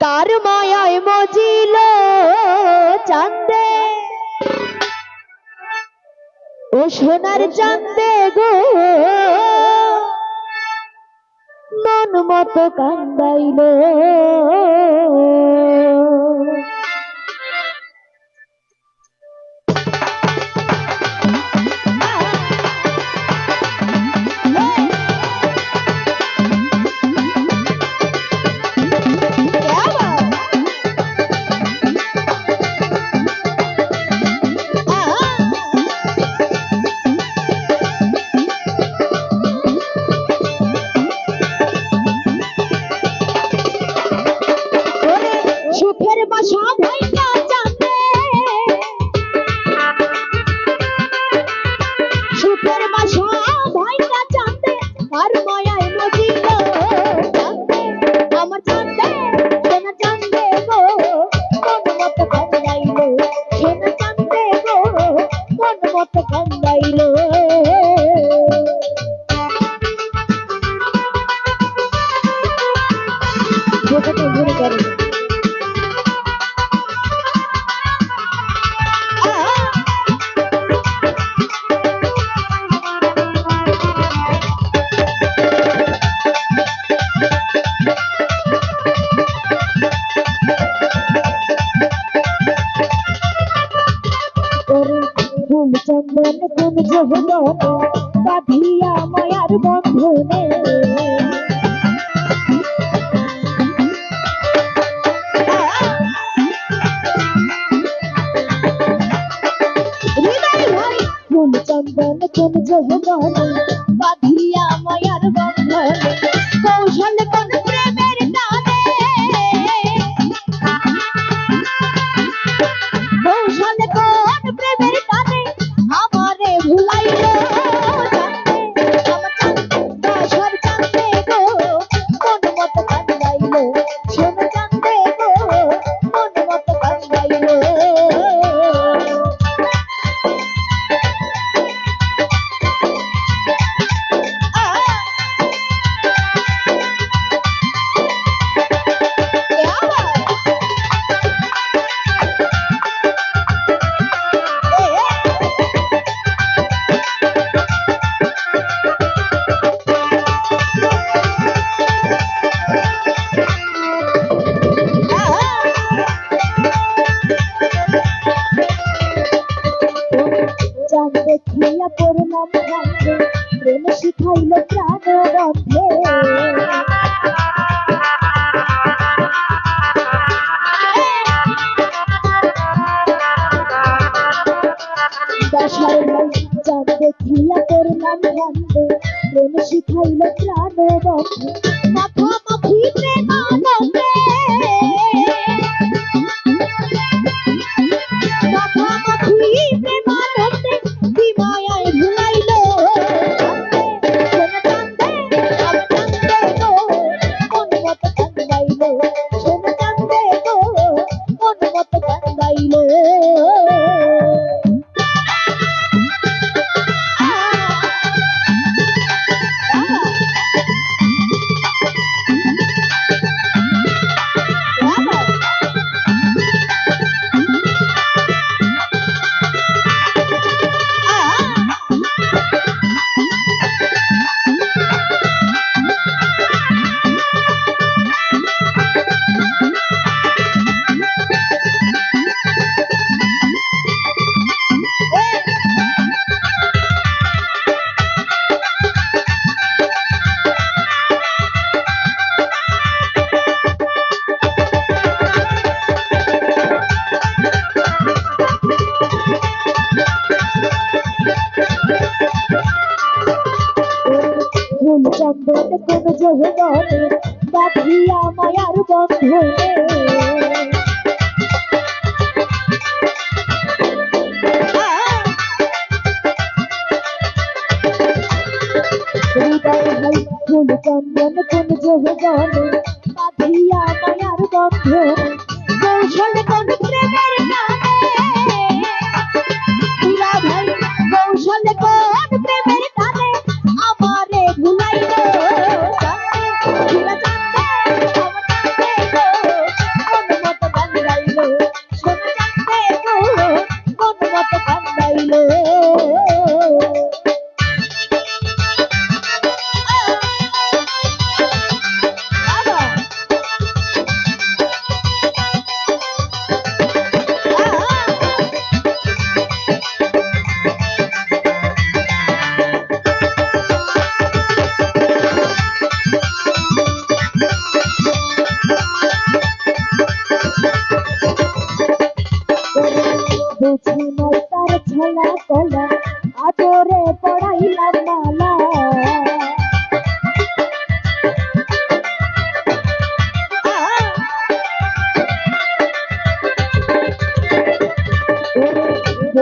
কার মায়ায় মজিল চান্দে। ও সোনার চান্দে গো। মন মতো কান্দাইল। কোন জহদনে বাঁধিয়া মায়ার বন্ধনে। চন্দন কোন জহদনে বাঁধিয়া মায়ার বন্ধনে। শিখাইল প্রাণ দশার চাঁদ দেখিয়া করলাম ভাঙে প্রেম শিখাইল প্রাণ বন্ধে চন্দন কোন জহদনে বাঁধিয়া মায়ার বন্ধনে ভাই চন্দন কোন জহদনে বাঁধিয়া মায়ার বন্ধনে কৌশল কোন প্রেমের টানে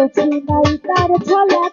বুঝি নাই তার ছলা